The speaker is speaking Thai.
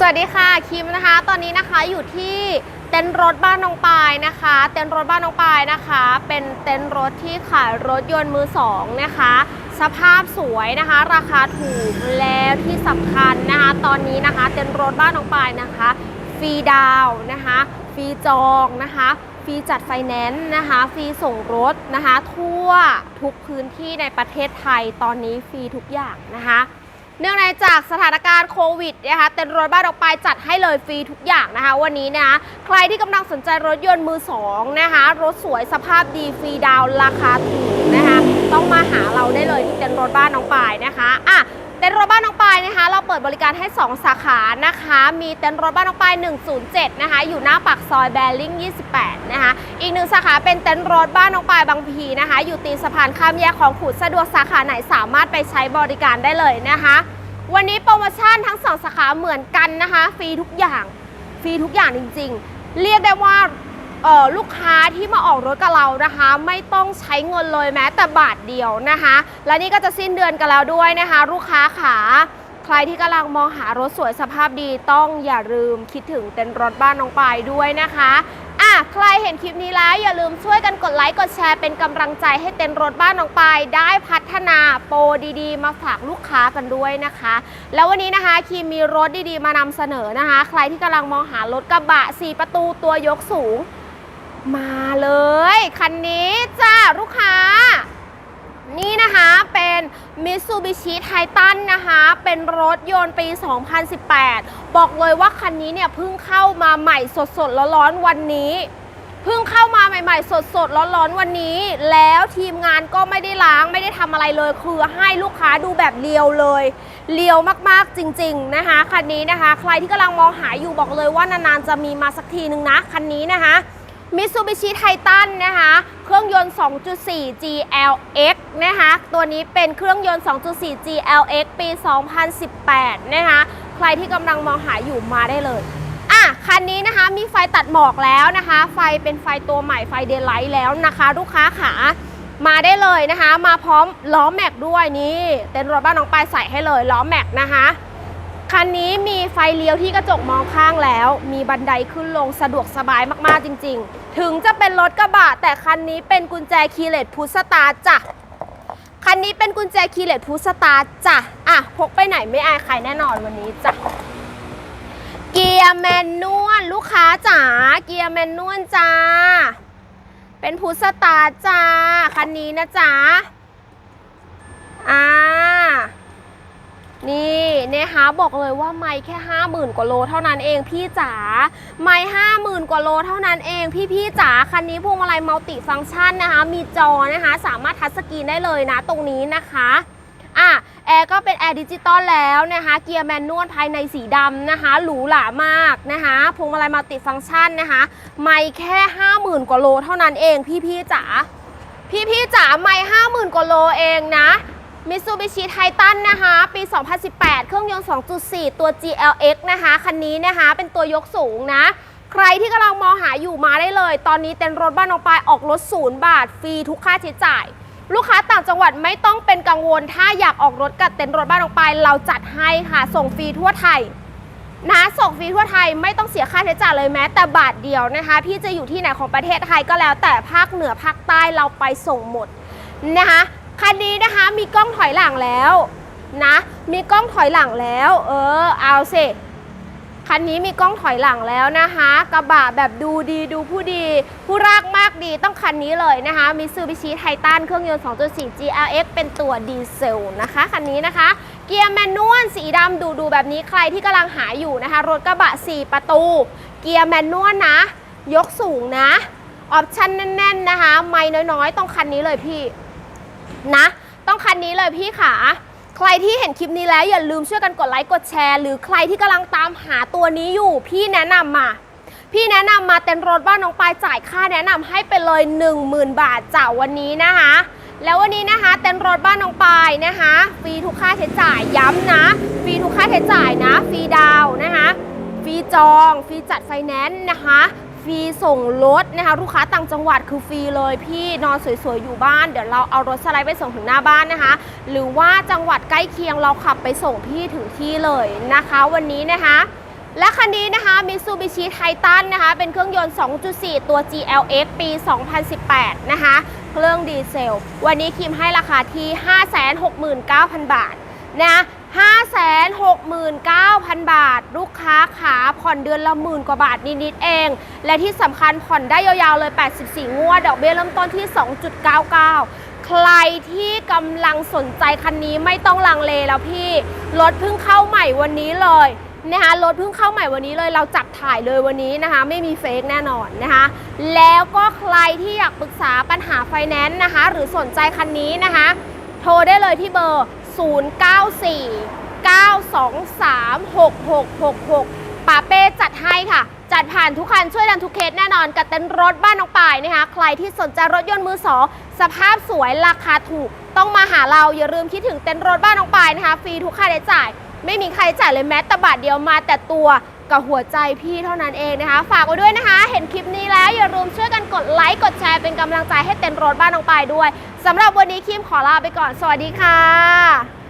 สวัสดีค่ะคิมนะคะ ตอนนี้นะคะอยู่ที่เต็นท์รถบ้านน้องปายนะคะ เต็นท์รถบ้านน้องปายนะคะ เป็นเต็นท์รถที่ขายรถยนต์มือสองนะคะ สภาพสวยนะคะ ราคาถูกแล้วที่สำคัญนะคะ ตอนนี้นะคะ เต็นท์รถบ้านน้องปายนะคะฟรีดาวนะคะฟรีจองนะคะฟรีจัดไฟแนนซ์นะคะฟรีส่งรถนะคะ ทั่วทุกพื้นที่ในประเทศไทยตอนนี้ฟรีทุกอย่างนะคะ เนื่องในจากสถานการณ์โควิดนะคะเต็นท์รถบ้านออกไปจัดให้เลยฟรีทุกอย่างนะคะ วันนี้นะคะใครที่กำลังสนใจรถยนต์มือสองนะคะรถสวยสภาพดีฟรีดาวราคาถูกนะคะ ต้องมาหาเราได้เลยที่เต็นท์รถบ้านน้องปายนะคะอะเต็นท์รถบ้านน้องายนะคะ เราเปิดบริการให้ 2 สาขานะคะ มีเต็นท์รถบ้านน้องปาย 107 นะคะ อยู่หน้าปากซอยแบริ่ง 28 นะคะ อีกหนึ่งสาขาเป็นเต็นท์รถบ้านน้องปายบางพีนะคะ อยู่ตีนสะพานข้ามแยกของขุดสะดวกสาขาไหนสามารถไปใช้บริการได้เลยนะคะ วันนี้โปรโมชั่นทั้งสองสาขาเหมือนกันนะคะ ฟรีทุกอย่าง ฟรีทุกอย่างจริง ๆ เรียกได้ว่าลูกค้าที่มาออกรถกับเรานะคะ ไม่ต้องใช้เงินเลยแม้แต่บาทเดียวนะคะ และนี่ก็จะสิ้นเดือนกันแล้วด้วยนะคะ ลูกค้าขา ใครที่กำลังมองหารถสวยสภาพดีต้องอย่าลืมคิดถึงเต็นท์รถบ้านน้องปายด้วยนะคะอะใครเห็นคลิปนี้แล้วอย่าลืมช่วยกันกดไลค์กดแชร์เป็นกำลังใจให้เต็นท์รถบ้านน้องปายได้พัฒนาโปรดีๆ มาฝากลูกค้ากันด้วยนะคะ แล้ววันนี้นะคะคีมีรถดีๆ มานำเสนอนะคะ ใครที่กำลังมองหารถกระบะ 4 ประตูตัวยกสูง มาเลย คันนี้จ้าลูกค้า นี่นะคะเป็น Mitsubishi Titan นะคะ เป็นรถยนต์ปี 2018 บอกเลยว่าคันนี้เนี่ยเพิ่งเข้ามาใหม่สดๆร้อนๆวันนี้เพิ่งเข้ามาใหม่ ๆ สดๆ ร้อนๆ วันนี้ แล้วทีมงานก็ไม่ได้ล้างไม่ได้ทำอะไรเลย คือให้ลูกค้าดูแบบเรียวเลย เรียวมากๆจริง ๆ นะคะ คันนี้นะคะ ใครที่กำลังมองหาอยู่บอกเลยว่านานๆ จะมีมาสักทีนึงนะ คันนี้นะคะ Mitsubishi Titan นะคะ เครื่องยนต์ 2.4 GLX นะคะ ตัวนี้เป็นเครื่องยนต์ 2.4 GLX ปี 2018 นะคะ ใครที่กำลังมองหาอยู่มาได้เลย อะ คันนี้นะคะมีไฟตัดหมอกแล้วนะคะ ไฟเป็นไฟตัวใหม่ไฟเดย์ไลท์แล้วนะคะ ลูกค้าขามาได้เลยนะคะ มาพร้อมล้อแม็กด้วยนี่ เต็นท์รถบ้านน้องปายใส่ให้เลยล้อแม็กนะคะ คันนี้มีไฟเลี้ยวที่กระจกมองข้างแล้ว มีบันไดขึ้นลงสะดวกสบายมากๆจริง ๆ ถึงจะเป็นรถกระบะ แต่คันนี้เป็นกุญแจคีย์เลสพุชสตาร์จ้ะคันนี้เป็นกุญแจคีย์เลสพุชสตาร์จ้ะอะพกไปไหนไม่อายใครแน่นอนวันนี้จ้ะเกียร์แมนนวลลูกค้าจ๋าเกียร์แมนนวลจ้า เป็นพุชสตาร์จ้าคันนี้นะจ๊ะอ่านี่ นะคะบอกเลยว่าไม่แค่ 50,000 กว่าโลเท่านั้นเองพี่จ๋าไม่50,000 กว่าโลเท่านั้นเองพี่พี่จ๋าคันนี้พวงมาลัยมัลติฟังก์ชันนะคะ มีจอนะคะ สามารถทัชสกรีนได้เลยนะตรงนี้นะคะอะแอร์ก็เป็นแอร์ดิจิตอลแล้วนะคะ เกียร์แมนนวลภายในสีดำนะคะ หรูหรามากนะคะพวงมาลัยมัลติฟังก์ชันนะคะ ไม่แค่ 50,000 กว่าโลเท่านั้นเองพี่พี่จ๋าพี่พี่จ๋าไม่50,000 กว่าโลเองนะมิ t ซูบิชิไททันนะคะ ปี 2018 เครื่องยนต์ 2.4 ตัว GLX นะคะ คันนี้นะคะ เป็นตัวยกสูงนะ ใครที่กำลังมองหาอยู่มาได้เลย ตอนนี้เต็นท์รถบ้านน้องปายออกรถศูนย์บาท ฟรีทุกค่าใช้จ่าย ลูกค้าต่างจังหวัดไม่ต้องเป็นกังวล ถ้าอยากออกรถกับเต็นท์รถบ้านน้องปายเราจัดให้ค่ะ ส่งฟรีทั่วไทยนะส่งฟรีทั่วไทยไม่ต้องเสียค่าใช้จ่ายเลยแม้ แต่บาทเดียวนะคะ พี่จะอยู่ที่ไหนของประเทศไทยก็แล้ว แต่ภาคเหนือภาคใต้เราไปส่งหมดนะคะคันนี้นะคะมีกล้องถอยหลังแล้ว นะ มีกล้องถอยหลังแล้ว เออ เอาสิคันนี้มีกล้องถอยหลังแล้วนะคะ กระบะแบบดูดีดูผู้ดี ผู้รากมากดีต้องคันนี้เลยนะคะมิซูบิชิไททันเครื่องยนต์ 2.4 GLX เป็นตัวดีเซลนะคะคันนี้นะคะ เกียร์แมนนวลสีดำดูดูแบบนี้ใครที่กำลังหาอยู่นะคะ รถกระบะ 4 ประตู เกียร์แมนนวลนะ ยกสูงนะออปชั่นแน่น ๆนะคะ ไม่น้อยๆ ต้องคันนี้เลยพี่นะ ต้องคันนี้เลยพี่ขา ใครที่เห็นคลิปนี้แล้วอย่าลืมช่วยกันกดไลค์กดแชร์ หรือใครที่กำลังตามหาตัวนี้อยู่ พี่แนะนำมาพี่แนะนำมาเต็นท์รถบ้านน้องปายจ่ายค่าแนะนำให้ไปเลย 10,000 บาทจากวันนี้นะคะ แล้ววันนี้นะคะเต็นท์รถบ้านน้องปายนะคะฟรีทุกค่าใช้จ่ายย้ำนะฟรีทุกค่าใช้จ่ายนะฟรีดาวนะคะฟรีจองฟรีจัดไฟแนนซ์นะคะ ฟรีส่งรถนะคะลูกค้าต่างจังหวัดคือฟรีเลย พี่นอนสวยๆอยู่บ้าน เดี๋ยวเราเอารถสไลด์ไปส่งถึงหน้าบ้านนะคะ หรือว่าจังหวัดใกล้เคียงเราขับไปส่งพี่ถึงที่เลยนะคะ วันนี้นะคะและคันนี้นะคะ Mitsubishi Titan นะคะ เป็นเครื่องยนต์ 2.4 ตัว GLX ปี 2018 นะคะ เครื่องดีเซล วันนี้คิมให้ราคาที่ 569,000 บาทนะ 569,000 บาท ลูกค้าขาผ่อนเดือนละหมื่นกว่าบาทนิดๆเอง และที่สำคัญผ่อนได้ยาวๆเลย 84 งวด ดอกเบี้ยเริ่มต้นที่ 2.99 ใครที่กำลังสนใจคันนี้ไม่ต้องลังเลแล้วพี่ รถเพิ่งเข้าใหม่วันนี้เลยนะคะรถเพิ่งเข้าใหม่วันนี้เลยเราจับถ่ายเลยวันนี้นะคะไม่มีเฟกแน่นอนนะคะแล้วก็ใครที่อยากปรึกษาปัญหาไฟแนนซ์นะคะหรือสนใจคันนี้นะคะโทรได้เลยที่เบอร์ 094-923-6666ป้าเป้จัดให้ค่ะ จัดผ่านทุกคันช่วยดันทุกเคสแน่นอนกับเต็นท์รถบ้านน้องปายนะคะ ใครที่สนใจรถยนต์มือสองสภาพสวยราคาถูก ต้องมาหาเราอย่าลืมคิดถึงเต็นท์รถบ้านน้องปายนะคะ ฟรีทุกค่าใช้จ่าย ไม่มีใครจ่ายเลยแม้แต่บาทเดียวมาแต่ตัว กับหัวใจพี่เท่านั้นเองนะคะ ฝากไว้ด้วยนะคะ เห็นคลิปนี้แล้วอย่าลืมช่วยกันกดไลค์กดแชร์เป็นกำลังใจให้เต็นท์รถบ้านน้องปายด้วยสำหรับวันนี้คิมขอลาไปก่อน สวัสดีค่ะ